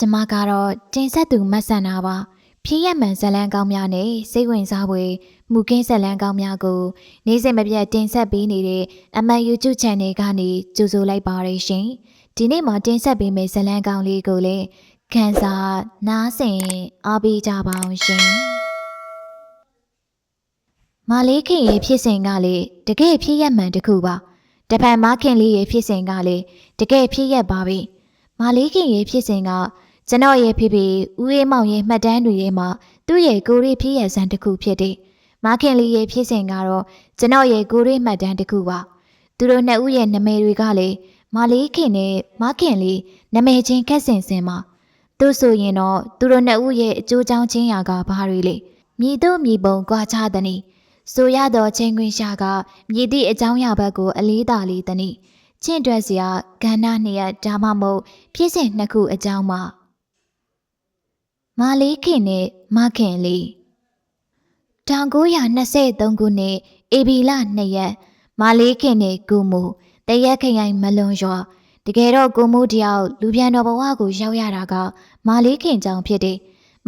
ကျမကတော့တင်ဆက်သူမတ်ဆန်တာပါဖြည့်ရမှန်ဇလန်းကောင်းများနဲ့စိတ်ဝင်စားဖွယ်မူကင်းဇလန်းကောင်းများကို နေ့စဉ်မပြတ်တင်ဆက်ပေးနေတဲ့အမှန် YouTube Channel ကနေကြိုဆိုလိုက်ပါရရှင်ဒီနေ့မှာတင်ဆက်ပေးမယ့်ဇလန်းကောင်းလေးကိုလည်းခန်းစားနားဆင်အားပေးကြပါအောင်ရှင်မာလေးခင်ရဲ့ဖြစ်စဉ်ကလေတကယ်ဖြစ်ရမှန်တစ်ခုပါတပံမခင်လေးရဲ့ဖြစ်စဉ်ကလေတကယ်ဖြစ်ရပါပြီမာလေးခင်ရဲ့ဖြစ်စဉ်က ကျွန်တော်ရဲ့ဖေဖေဦးအေးမောင်ရဲ့မှတ်တမ်းတွေထဲမှာသူ့ရဲ့ကိုရီဖြစ်ရဆန်းတစ်ခုဖြစ်တယ်။မခင်လေးရဲ့ဖြစ်စဉ်ကတော့ကျွန်တော်ရဲ့ကိုရီမှတ်တမ်းတစ်ခုပါ။သူတို့နှစ်ဦးရဲ့နာမည်တွေကလည်းမလေးခင်နဲ့မခင်လေးနာမည်ချင်းခက်ဆင်ဆင်ပါ။သူဆိုရင်တော့သူတို့နှစ်ဦးရဲ့အကျိုးကြောင့်ချင်းရာကဘာတွေလဲ။မြည်တို့မြည်ပုံကြွားချသည်နီ။ဆိုရတော့ချင်းခွင်ရှာကမြည်သည့်အကြောင်းအရာဘက်ကိုအလေးသာလေးသည်နီ။ချင်းတွက်စရာကဏ္ဍနှစ်ရက်ဒါမှမဟုတ်ဖြစ်စဉ်နှစ်ခုအကြောင်းမှာ မာလေးခင်နဲ့မခင်လေး1923ခုနှစ်ဧပြီလ2ရက်မာလေးခင်နဲ့ကိုမူတရက်ခရိုင်မလွန်ရွာတကယ်တော့ကိုမူတယောက်လူပြန်တော်ဘဝကိုရောက်ရတာကမာလေးခင်ကြောင့်ဖြစ်တယ်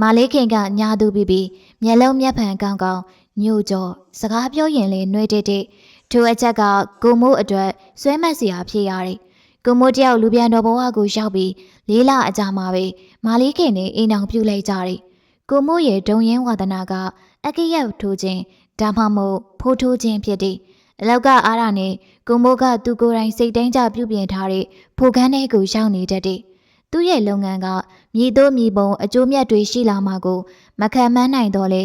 မာလေးခင်ကညာသူပြီးပြီးမျက်လုံးမျက်ဖန်ကောင်းကောင်းညို့ကြောစကားပြောရင်လည်းနှွေးတက်တက်ထိုအချက်ကကိုမိုးအတွက်ဆွဲမက်စရာဖြစ်ရတယ်ကိုမိုးတယောက်လူပြန်တော်ဘဝကိုရောက်ပြီး လေးလအကြာမှာပဲမာလေးခင်နဲ့အိမ်အောင်ပြုတ်လိုက်ကြတယ်။ကိုမိုးရဲ့ဒုံရင်ဝါဒနာကအကရက်ထိုးခြင်းဒါမှမဟုတ်ဖိုးထိုးခြင်းဖြစ်တယ်။အလောက်ကအားရနဲ့ကိုမိုးကသူကိုယ်တိုင်စိတ်တိုင်းကြပြုပြင်ထားတဲ့ဖိုကန်းထဲကိုရောက်နေတတ်တယ်။သူ့ရဲ့လုပ်ငန်းကမြည်သို့မြည်ပုံအကျိုးမြတ်တွေရှိလာမှာကိုမခံမန်းနိုင်တော့လေ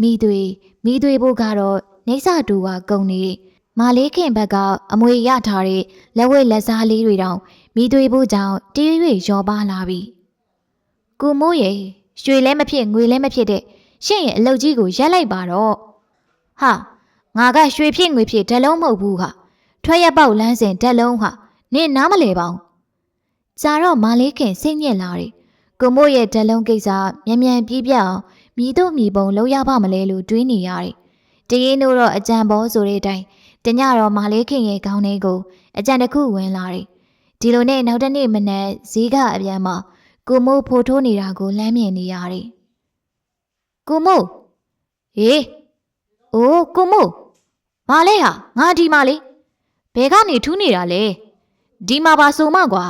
မိတွေမိတွေဖို့ကတော့နေဆတူကကုန်နေတယ်။မာလေးခင်ဘက်ကအမွေရထားတဲ့လက်ဝဲလက်စားလေးတွေတောင် မိတွေဖို့ကြောင့်တရွေ့ရောပါလာပြီ။ကိုမိုးရေရွှေလည်းမဖြစ်ငွေလည်းမဖြစ်တဲ့ရှင့်ရဲ့အလုပ်ကြီးကိုရက်လိုက်ပါတော့ဟာငါကရွှေဖြစ်ငွေဖြစ်ဓာတ်လုံးမဟုတ်ဘူးဟာထွက်ရပေါက်လန်းစဉ်ဓာတ်လုံးဟာနင်နားမလဲပါဘူးဂျာတော့မာလေးခင်စိတ်ညစ်လာတယ်ကိုမိုးရဲ့ဓာတ်လုံးကိစ္စမြန်မြန်ပြေးပြအောင်မြည်တို့မြည်ပုံလုံးရပါမလဲလို့တွေးနေရတယ်တရင်တို့တော့အကြံဘောဆိုတဲ့အတိုင်းတညတော့မာလေးခင်ရဲ့ခေါင်းထဲကိုအကြံတစ်ခုဝင်လာတယ် ဒီလိုနဲ့နောက်တစ်နေ့မနက်ဈေးကအပြန်မှာကိုမိုးဖိုးထိုးနေတာကိုလမ်းမြင်နေရတယ်။ကိုမိုးဟေးအိုးကိုမိုးမလဲဟာငါဒီမှာလေဘယ်ကနေထူးနေတာလဲဒီမှာပါဆိုမှကွာ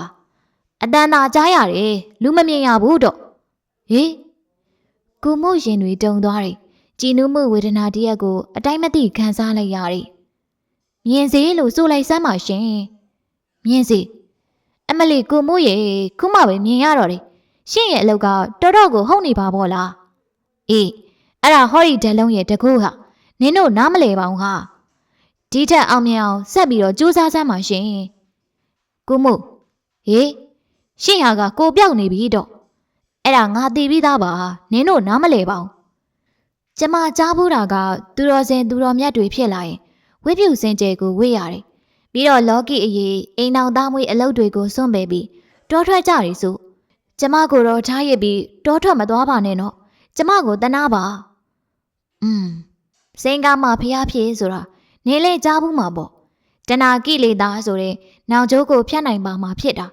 အတန်သာကြားရတယ်လူမမြင်ရဘူးတော့ဟေးကိုမိုးရင်တွေတုံသွားတယ်ကြည်နူးမှုဝေဒနာတရက်ကိုအတိုင်းမသိခံစားလိုက်ရတယ်မြင်စေလို့ဆိုလိုက်စမ်းပါရှင်မြင်စေ အမလီကိုမိုးရေခုမှပဲမြင်ရတော့တယ်ရှင့်ရဲ့အလုပ်ကတော်တော်ကိုဟုတ်နေပါဘောလားအေးအဲ့ဒါဟော်ရီဒက်လုံးရဲ့တကူဟာနင်တို့နားမလဲပါဘူးဟာဒီထက်အောင်မြင်အောင်ဆက်ပြီးတော့ကြိုးစားစမ်းပါရှင်ကိုမိုးဟေးရှင့်ဟာကကိုပြောက်နေပြီတော့အဲ့ဒါငါသိပြီးသားပါနင်တို့နားမလဲပါဘူးကျမကြားဘူးတာကသူတော်စင်သူတော်မြတ်တွေဖြစ်လာရင်ဝိပုစင်ကြယ်ကိုဝေ့ရတယ် ပြီးတော့လော်ကီအရေးအိမ်အောင်သားမွေးအလုပ်တွေကိုစွန့်ပယ်ပြီးတောထွက်ကြရီစုကျမကိုတော့ထားရစ်ပြီးတောထွက်မသွားပါနဲ့နော်ကျမကိုတနာပါอืมစင်ကားမှာဖျားဖြစ်ဆိုတာနေလေကြားဘူးမှာပေါ့တနာကိလေသာဆိုတဲ့နောင်ကျိုးကိုဖျက်နိုင်ပါမှာဖြစ်တာ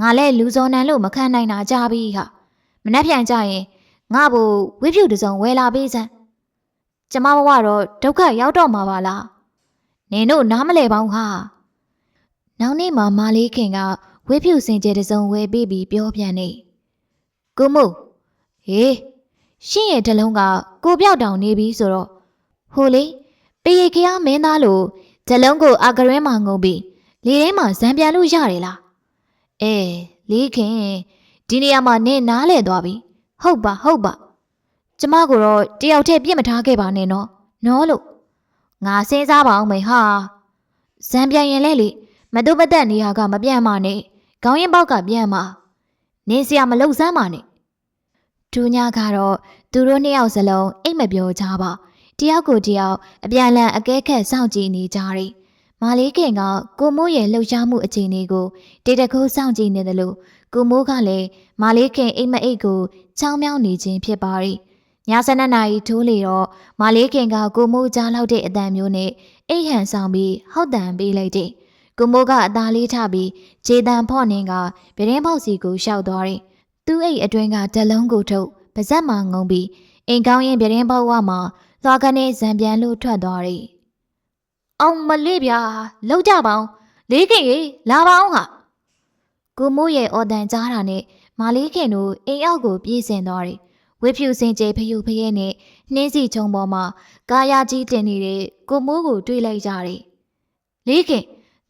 ငါလဲလူစော်နံလို့မခံနိုင်တာကြားပြီဟာမနှက်ပြန်ကြရင်ငါ့ဘူဝိဖြူတစုံဝယ်လာပေးစမ်းကျမဘဝတော့ဒုက္ခရောက်တော့မှာပါလား နင်တို့နားမလဲပါဘူးဟာနောက်နေ့မှာမာလေးခင်ကဝေးဖြူစင်ကြဲတစ်စုံဝဲပြီးပြီးပြောပြန်နေကိုမို့ဟေးရှင့်ရဲ့တလုံးကကိုပြောက်တောင်နေပြီဆိုတော့ဟိုလေပရိခရမင်းသားလို့ဇလုံးကိုအာကရွဲမှာငုံပြီးလေထဲမှာဇံပြန်လို့ရတယ်လားအဲလေးခင်ဒီနေရာမှာနင်းနားလဲသွားပြီဟုတ်ပါဟုတ်ပါကျမကိုတော့တယောက်တည်းပြစ်မထားခဲ့ပါနဲ့နော်နော်လို့ ငါစဉ်းစားပါအောင်မေဟာဇံပြန်ရင်လဲလေမတုပသက်နေဟာကမပြန့်မနဲ့ခေါင်းရင်ပေါက်ကပြန့်မနင်းစရာမလုံစမ်းပါနဲ့ဒူးညာကတော့သူတို့နှစ်ယောက်စလုံးအိတ်မပြောကြပါတယောက်ကိုတယောက်အပြန်လန်အကဲခတ်စောင့်ကြည့်နေကြတယ်မာလေးခင်ကကိုမိုးရဲ့လှုပ်ရှားမှုအခြေအနေကိုတေတခိုးစောင့်ကြည့်နေတယ်လို့ကိုမိုးကလည်းမာလေးခင်အိတ်မအိတ်ကိုချောင်းမြောင်းနေခြင်းဖြစ်ပါရီ ည7နာရီထိုးလေတော့မာလေးခင်ကကိုမိုးကြားလောက်တဲ့အတန်မျိုးနဲ့အိတ်ဟန်ဆောင်ပြီးဟောက်တန်ပေးလိုက်တယ်ကိုမိုးကအသားလေးထပြီးခြေတံဖော့နှင်းကဗရင်ပေါက်စီကိုရှောက်သွားတယ်။သူသူ့အိတ်အတွင်းကဓာတ်လုံးကိုထုတ်ပါဇက်မှငုံပြီးအိမ်ကောင်းရင်ပြတင်းပေါက်ဝမှာသွားကနေဇံပြန်လို့ထွက်သွားတယ်။အောင်မလေးဗျာလောက်ကြပါအောင်လေးခင်ရေလာပါအောင်ဟာကိုမိုးရဲ့အော်တန်ကြားတာနဲ့မာလေးခင်တို့အိမ်အောက်ကိုပြေးဆင်သွားတယ်။ ဝေဖြူစင်ကြဲဖျူဖျဲနဲ့နှင်းစီချုံပေါ်မှာကာယာကြီးတင်နေတဲ့ကိုမိုးကိုတွေးလိုက်ကြတယ်။လေးခင်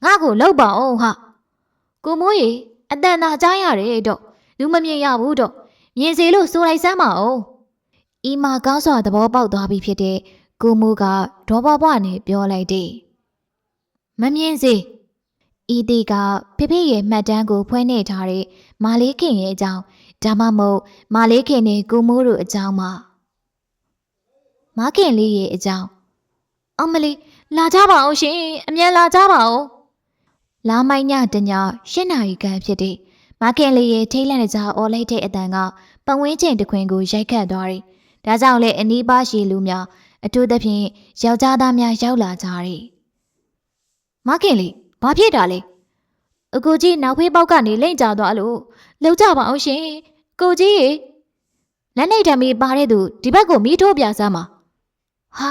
ငါ့ကိုလောက်ပါအောင်ဟာကိုမိုးရေအတန်သာကြားရတယ်တော့လူမမြင်ရဘူးတော့မြင်စေလို့ဆိုလိုက်စမ်းပါအောင်။ဤမှာကောင်းစွာသဘောပေါက်သွားပြီဖြစ်တဲ့ကိုမိုးကဒေါ်ဘဘွားနဲ့ပြောလိုက်တယ်။မမြင်စေ။ဤတီကဖေဖေရဲ့မှတ်တမ်းကိုဖွင့်နေထားတဲ့မာလေးခင်ရဲ့အကြောင်း ဒါမှမဟုတ်မာလေးခင်နဲ့ကိုမိုးတို့အကြောင်းပါ။မခင်လေးရဲ့အကြောင်းအမလေးလာကြပါအောင်ရှင်အမြန်လာကြပါအောင်။လာမိုင်းညတည၈နာရီခန့်ဖြစ်တဲ့မခင်လေးရဲ့ထိတ်လန့်ကြအော်လိုက်တဲ့အတန်ကပတ်ဝန်းကျင်တစ်ခွင်ကိုရိုက်ခတ်သွားတယ်။ဒါကြောင့်လည်းအနီးပါးရှိလူများအထူးသဖြင့်ယောက်ျားသားများရောက်လာကြတယ်။မခင်လေးဘာဖြစ်တာလဲ။အကိုကြီးနောက်ဖေးပေါက်ကနေလိမ့်ကြသွားလို့ လှုပ်ကြပါအောင်ရှင်။ကိုကြီးရေလက်နေထမီပါတဲ့သူဒီဘက်ကိုမီးထိုးပြစမ်းပါ။ဟာ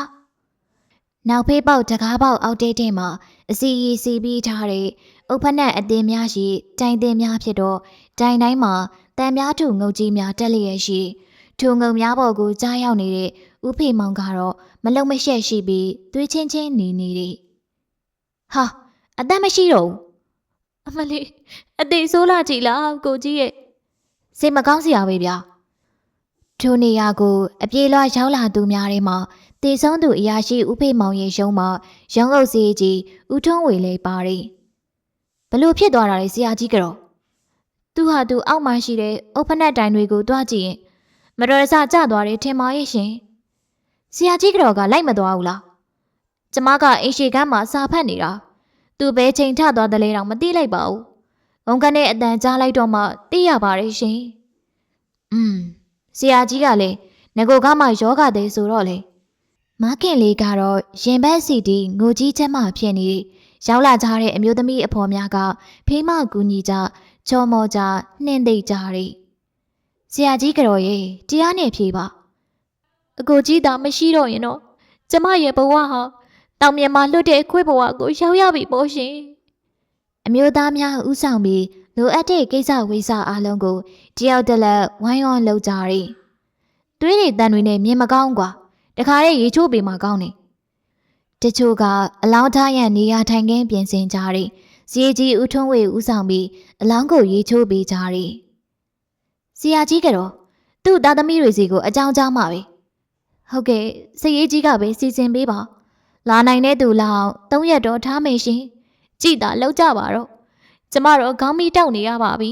နောက်ဖေးပေါက်တကားပေါက်အောက်တဲတဲမှာအစီရီစီပြီးထားတဲ့အုပ်ဖက်နဲ့အတင်းများရှိတိုင်တင်းများဖြစ်တော့တိုင်တိုင်းမှာတန်များထုငုတ်ကြီးများတက်လျက်ရှိထုငုံများပေါ်ကိုကြားရောက်နေတဲ့ဥဖေမောင်ကတော့မလုံမရှက်ရှိပြီးသွေးချင်းချင်းနေနေတယ်ဟာအသက်မရှိတော့ဘူး အမလေးအသေးဆိုးလာကြည်လားကိုကြီးရဲ့စိတ်မကောင်းစရာပဲဗျာထိုနေရာကိုအပြေလွှာရောက်လာသူများထဲမှာတည်ဆုံးသူအရာရှိဥဖေမောင်ရဲ့ရုံးမှာရောင်းအုပ်စီကြီးဦးထုံးဝေလေးပါတယ်ဘလို့ဖြစ်သွားတာလဲဆရာကြီးကတော့သူဟာသူအောက်မှရှိတဲ့အုပ်ဖက်နဲ့တိုင်တွေကိုတွားကြည့်ရင်မတော်တဆကျသွားတယ်ထင်ပါရဲ့ရှင်ဆရာကြီးကတော့ကလိုက်မသွားဘူးလားကျမကအိမ်ရှိကမ်းမှာစာဖတ်နေတာ သူပဲချိန်ထသွားတယ်လေတော့မသိလိုက်ပါဘူးငုံကနဲ့အတန်ကြားလိုက်တော့မှသိရပါတယ်ရှင်อืมဆရာကြီးကလည်းငကိုကမှယောဂသေးဆိုတော့လေမခင်လေးကတော့ရင်ဘက်စီတီငိုကြီးချက်မှဖြစ်နေရောက်လာကြတဲ့အမျိုးသမီးအဖော်များကဖေးမကူညီကြချော်မော်ကြနှင်းသိကြတယ်ဆရာကြီးကတော့ရေတရားနဲ့ဖြေပါအကိုကြီးသာမရှိတော့ရင်တော့ကျမရဲ့ဘဝဟာ တောင်မြန်မာလွတ်တဲ့ခွေးဘဝကိုရောက်ရပြီပေါ့ရှင်အမျိုးသားများဥဆောင်ပြီးလိုအပ်တဲ့ကိစ္စဝိစာအားလုံးကိုတယောက်တလက်ဝိုင်းဝန်းလုပ်ကြတယ်သွေးတွေတန်တွေနဲ့မြင်မကောင်းกว่าတခါတည်းရေချိုးပေမှာကောင်းတယ်တချို့ကအလောင်းထားရန်နေရာထိုင်ခင်းပြင်ဆင်ကြတယ်ဇီကြီးဦးထွန်းဝေဦးဆောင်ပြီးအလောင်းကိုရေချိုးပေးကြတယ်ဆရာကြီးကတော့သူ့သားသမီးတွေစီကိုအကြောင်းကြားမှာပဲဟုတ်ကဲ့စရေးကြီးကပဲစီစဉ်ပေးပါ လာနိုင်တဲ့သူလောက်၃ရက်တော့ထားမယ်ရှင်ကြည်တာလောက်ကြပါတော့ကျမတော့ခေါင်းမီးတောက်နေရပါပြီ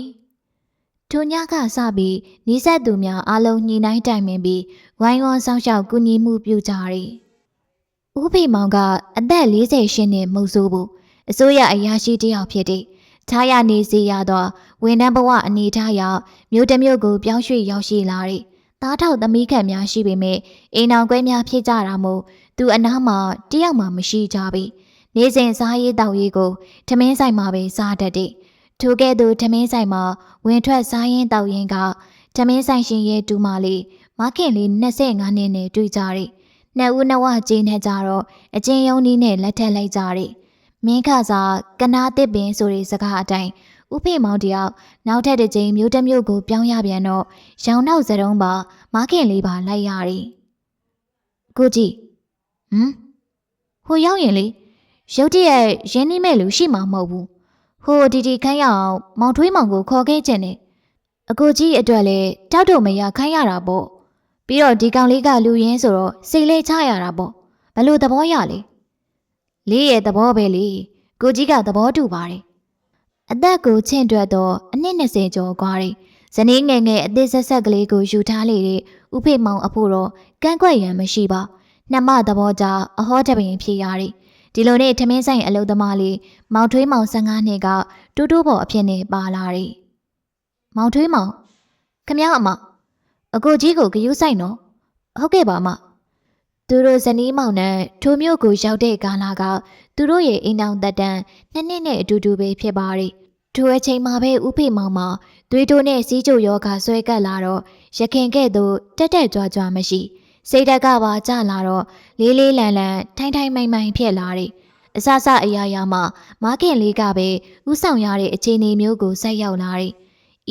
ထိုညကစပြီးနီးစပ်သူများအားလုံးညှိနှိုင်းတိုင်ပင်ပြီးဝိုင်းဝန်းဆောင်ရှောက်ကူညီမှုပြုကြတယ်။ဦးဖေမောင်ကအသက်40ရှင်းနဲ့မုတ်ဆိုးဖို့အစိုးရအရာရှိတစ်ယောက်ဖြစ်တဲ့ထားရနေစီရသောဝန်ထမ်းဘဝအနေထားရောက်မြို့တစ်မြို့ကိုပြောင်းရွှေ့ရောက်ရှိလာတဲ့သားထောက်သမီးခန့်များရှိပေမဲ့အိမ်အောင်ကွဲများဖြစ်ကြတာမို့ သူအနားမှာတယောက်မှမရှိကြပြီ။နေစဉ်စားရေးတောက်ရေးကိုထမင်းဆိုင်မှာပဲစားတတ်တဲ့ထိုကဲ့သို့ထမင်းဆိုင်မှာဝင်ထွက်စားရင်တောက်ရင်ကထမင်းဆိုင်ရှင်ရဲ့ဒူမာလေးမခင်လေး25နှစ်နဲ့တွေ့ကြတယ်။နှစ်ဦးနှစ်ဝကျင်းနေကြတော့အချင်းယုံနီးနဲ့လက်ထက်လိုက်ကြတယ်။မင်းခစားကနာတစ်ပင်ဆိုတဲ့စကားအတိုင်းဥဖေမောင်တယောက်နောက်ထပ်တစ်ကြိမ်မျိုးတစ်မျိုးကိုပြောင်းရပြန်တော့ရောင်နောက်စရုံးပါမခင်လေးပါလိုက်ရတယ်။ကိုကြီး ဟမ်ဟိုရောက်ရင်လေရုတ်တရက်ရင်းနှီးမဲ့လူရှိမှာမဟုတ်ဘူးဟိုဒီဒီခိုင်းရအောင်မောင်ထွေးမောင်ကိုခေါ်ခဲ့ခြင်းနဲ့အကိုကြီးအတွက်လည်းတောက်တော့မရခိုင်းရတာပေါ့ပြီးတော့ဒီကောင်လေးကလူရင်းဆိုတော့စိတ်လေးချရတာပေါ့ဘလို့သဘောရလဲလေးရဲ့သဘောပဲလေကိုကြီးကသဘောတူပါတယ်အသက်ကိုချင့်တွက်တော့အနှစ်20ကျော်ကွာတယ်ဇနီးငယ်ငယ်အသက်ဆက်ဆက်ကလေးကိုယူထားလေတဲ့ဥဖေမောင်အဖို့တော့ကန့်ကွက်ရန်မရှိပါ နှမသဘောကြအဟောတပင်ဖြစ်ရတယ်ဒီလိုနဲ့ထမင်းဆိုင်အလုပ်သမားလေးမောင်ထွေးမောင်15နှစ်ကတူတူပေါ်အဖြစ်နဲ့ပါလာတယ်။မောင်ထွေးမောင်ခမရအမအကိုကြီးကိုဂယုဆိုင်နော်ဟုတ်ကဲ့ပါမသူတို့ဇနီးမောင်နဲ့ထိုမျိုးကိုရောက်တဲ့ကာလာကသူတို့ရဲ့အိမ်အောင်သက်တမ်းနှစ်နှစ်နဲ့အတူတူပဲဖြစ်ပါရီထိုအချိန်မှာပဲဥဖေမောင်မှာသွေးတိုးနဲ့စီးကြိုယောဂဆွဲကပ်လာတော့ရခင်ကဲ့သို့တက်တက်ကြွကြွမရှိ စိတ်ဓာတ်ကပါကျလာတော့လေးလေးလန်လန်ထိုင်းထိုင်းမိုင်မိုင်ဖြစ်လာတယ်အစစအရာရာမှာမားခင်လေးကပဲဥဆောင်ရတဲ့အခြေအနေမျိုးကိုဆက်ရောက်လာတယ်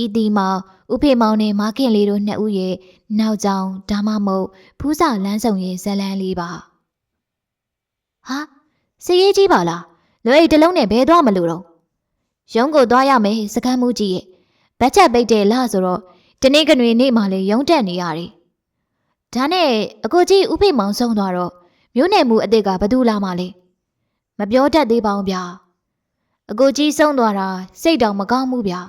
ဤဒီမှာဥဖေမောင်နဲ့မားခင်လေးတို့နှစ်ဦးရဲ့နောက်ကြောင်ဒါမှမဟုတ်ဖူးစာလန်းဆောင်ရဲ့ဇလန်းလေးပါဟာစရေးကြီးပါလားလွယ်အိတ်တစ်လုံးနဲ့ဘဲသွားမလို့တော့ရုံးကိုသွားရမယ်စကမ်းမှုကြီးရဲ့ဘတ်ချက်ပိတ်တယ်လားဆိုတော့ဒီနေ့ကနွေနေ့မှလည်းရုံးတက်နေရတယ်။ ဒါနဲ့အကိုကြီးဥဖိမောင်ဆုံးသွားတော့မြို့နယ်မှုအစ်စ်ကဘသူလာမှလဲမပြောတတ်သေးပါဘူးဗျာ။အကိုကြီးဆုံးသွားတာစိတ်တောင်မကောင်းဘူးဗျာ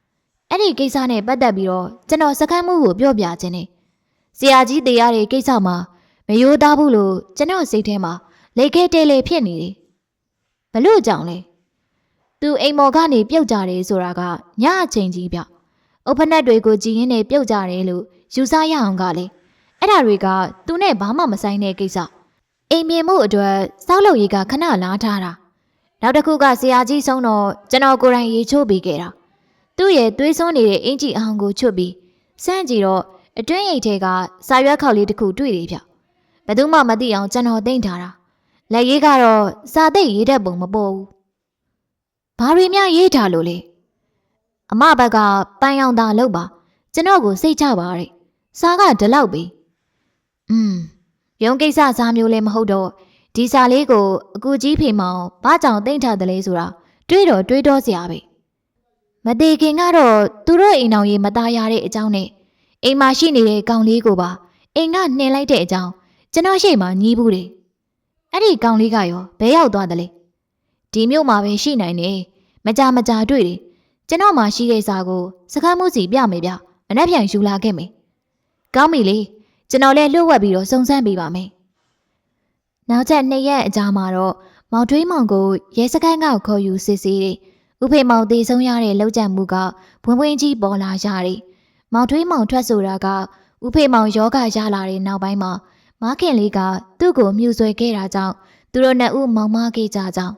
။အဲ့ဒီကိစ္စနဲ့ပတ်သက်ပြီးတော့ကျွန်တော်စကမ်းမှုကိုပြောပြခြင်းနဲ့ဆရာကြီးတေရတဲ့ကိစ္စမှာမယိုးသားဘူးလို့ကျွန်တော်စိတ်ထဲမှာလေခဲတဲလေဖြစ်နေတယ်။ဘလို့ကြောင့်လဲ။သူအိမ်မော်ကနေပြုတ်ကြတယ်ဆိုတာကညအချိန်ကြီးဗျ။အုပ်ဖနက်တွေကိုကြည်ရင်းနဲ့ပြုတ်ကြတယ်လို့ယူဆရအောင်ကလေ အဲ့ဒါတွေကသူနဲ့ဘာမှမဆိုင်တဲ့ကိစ္စ။အိမ်မြင်မှုအတွက်စောက်လုပ်ရေးကခဏလားထားတာ။နောက်တစ်ခုကဆရာကြီးဆုံးတော့ကျွန်တော်ကိုယ်တိုင်ရေချိုးပေးခဲ့တာ။သူ့ရဲ့သွေးစွန်းနေတဲ့အင်ကြီးအောင်ကိုချွတ်ပြီးစမ်းကြည့်တော့အတွင်းရိတ်ထဲကစာရွက်ခေါက်လေးတစ်ခုတွေ့တယ်ဗျ။ဘယ်သူမှမသိအောင်ကျွန်တော်သိမ့်ထားတာ။လက်ရေးကတော့စာသိပ်ရေးတတ်ပုံမပေါ်ဘူး။ဘာတွေများရေးထားလို့လဲအမဘက်ကပန်းရောင်သားလုပ်ပါကျွန်တော်ကိုစိတ်ချပါတဲ့စားကဒီလောက်ပဲ อืมရုံးကိစ္စစားမျိုးလည်းမဟုတ်တော့ဒီစာလေးကိုအကူကြီးဖေမောင်ဘာကြောင့်တိမ့်ထားတယ်လဲဆိုတာတွေးတော့တွေးတော့စရာပဲမသေးခင်ကတော့သူတို့အိမ်အောင်ရေးမသားရတဲ့အကြောင်းနဲ့အိမ်မှာရှိနေတဲ့ကောင်လေးကိုပါအိမ်ကနှင်လိုက်တဲ့အကြောင်းကျွန်တော်ရှိမှညီးဘူးတယ်အဲ့ဒီကောင်လေးကရောဘဲရောက်သွားတယ်လဲဒီမြို့မှာပဲရှိနိုင်တယ်မကြမကြတွေ့တယ်ကျွန်တော်မှရှိတဲ့စာကိုစကားမှုစီပြမယ်ဗျမနှက်ပြန်ယူလာခဲ့မယ်ကောင်းပြီလေ ကျွန်တော်လည်းလှုပ်ဝက်ပြီးတော့စုံစမ်းပေးပါမယ်နောက်ချက်နှစ်ရက်အကြာမှာတော့မောင်ထွေးမောင်ကိုရဲစခန်းကခေါ်ယူစစ်ဆေးတယ်ဥဖေမောင်တည်ဆုံးရတဲ့လောက်ကျန်မှုကဘွင်ဘွင်ကြီးပေါ်လာရတယ်မောင်ထွေးမောင်ထွက်ဆိုတာကဥဖေမောင်ယောဂရလာတဲ့နောက်ပိုင်းမှာမခင်လေးကသူ့ကိုမြှူဆွဲခဲ့တာကြောင့်သူတို့နှစ်ဦးမောင်မခဲ့ကြကြောင်း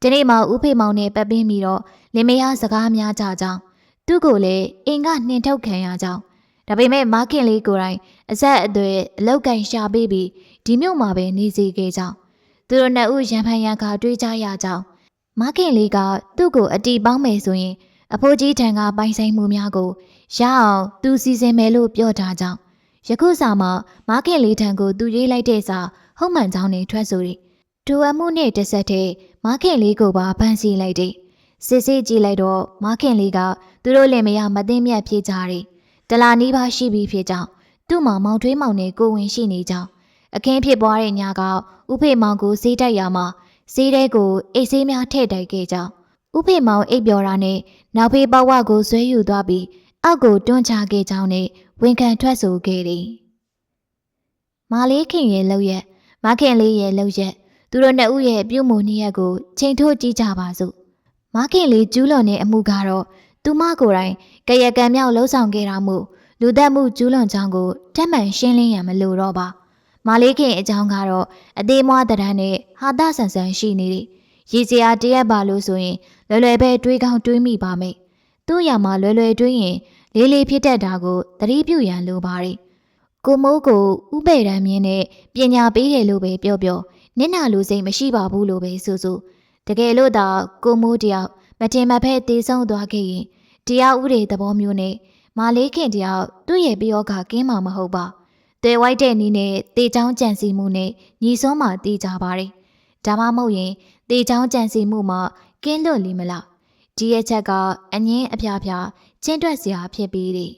ဒီနေ့မှဦးဖေမောင်နဲ့ပတ်ပင်းပြီးတော့လင်မယားစကားများကြကြောင်းသူ့ကိုလည်းအင်ကနှင်ထုတ်ခံရကြောင်းဒါပေမဲ့မာခင်လေးကိုယ်တိုင် အဆက်အသွယ်အလောက်ကန်ရှာပေးပြီးဒီမြို့မှာပဲနေစီခဲ့ကြောင်းသူတို့နှစ်ဦးရန်ဖန်ရန်ခါတွေးကြရကြောင်းမာခင်လေးကသူ့ကိုအတီပေါင်းမယ်ဆိုရင် အဖိုးကြီးထံကပိုင်ဆိုင်မှုများကိုရအောင်သူစီစဉ်မယ်လို့ပြောထားကြောင်းယခုစာမှာမာခင်လေးထံကိုသူရေးလိုက်တဲ့စာဟုတ်မှန်ကြောင်းနဲ့ထွက်ဆိုရီဒူအမှုနဲ့တစ်ဆက်တည်းမခင်လေးကိုပါဖမ်းဆီးလိုက်တယ်။စစ်စစ်ကြည့်လိုက်တော့မခင်လေးကသူတို့လင်မယားမသိမြတ်ဖြစ်ကြတယ်။တလာနီးပါရှိပြီဖြစ်ကြောင်း သူ့မှာမောင်ထွေးမောင်နဲ့ကိုဝင်ရှိနေကြောင်းအခင်းဖြစ်ပွားတဲ့ညကဥဖေမောင်ကိုစေးတိုက်ရမှာစေးတဲ့ကိုအိတ်ဆေးများထည့်တိုက်ခဲ့ကြောင်းဥဖေမောင်အိပ်ပျော်တာနဲ့နောက်ဖေးပေါဝကိုဆွဲယူသွားပြီးအောက်ကိုတွန်းချခဲ့ကြောင်းနဲ့ဝန်ခံထွက်ဆိုခဲ့တယ်။မာလေးခင်ရဲ့လောက်ရက်မခင်လေးရဲ့လောက်ရက်သူတို့နှစ်ဦးရဲ့ပြုမှုနည်းရက်ကိုချိန်ထိုးကြည့်ကြပါစို့။မခင်လေးကျူးလွန်တဲ့အမှုကတော့သူမကိုယ်တိုင်ကရကံမြောက်လှုံ့ဆော်ခဲ့တာမို့ လူသက်မှုကျူးလွန်ကြောင်းကိုတတ်မှန်ရှင်းလင်းရန်မလိုတော့ပါ။မလေးခင်အကြောင်းကတော့အသေးမွားတရံနဲ့ဟာသဆန်ဆန်ရှိနေတယ်။ရည်စရာတရက်ပါလို့ဆိုရင်လွယ်လွယ်ပဲတွေးကောင်းတွေးမိပါမယ်။သူ့ရမှာလွယ်လွယ်တွေးရင်လေးလေးဖြစ်တတ်တာကိုသတိပြုရန်လိုပါတယ်။ကိုမိုးကိုဥပေရန်မြင်းနဲ့ပညာပေးတယ်လို့ပဲပြောပြောနင့်နာလူစိတ်မရှိပါဘူးလို့ပဲဆိုဆိုတကယ်လို့သာကိုမိုးတယောက်မတင်မဖဲတေဆုံးသွားခဲ့ရင်တရားဥဒေသဘောမျိုးနဲ့ မာလေးခင်တယောက်သူ့ရဲ့ပြောကကင်းမှာမဟုတ်ပါတဲဝိုက်တဲ့နီးနဲ့တေချောင်းကြံစီမှုနဲ့ညီစွန်းမှတေးကြပါတယ်ဒါမှမဟုတ်ရင်တေချောင်းကြံစီမှုမှကင်းလွတ်လိမလားဒီရဲ့ချက်ကအငင်းအဖျားဖျားချင်းတွက်စရာဖြစ်ပြီးတယ်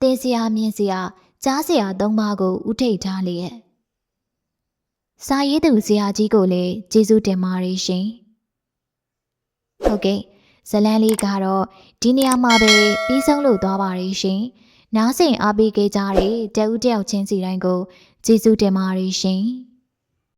တင်းစရာမြင်စရာကြားစရာသုံးပါးကိုဥထိတ်ထားလျက်စာရေးသူဇရာကြီးကိုလည်းကျေးဇူးတင်ပါတယ်ရှင်။ဟုတ်ကဲ့ ဇလန်းလေးကတော့ဒီနေရာမှာပဲပြီးဆုံးလို့သွားပါတယ်ရှင်။နားဆင်အားပေးခဲ့ကြတဲ့တဦးတယောက်ချင်းစီတိုင်းကိုကျေးဇူးတင်ပါတယ်ရှင်။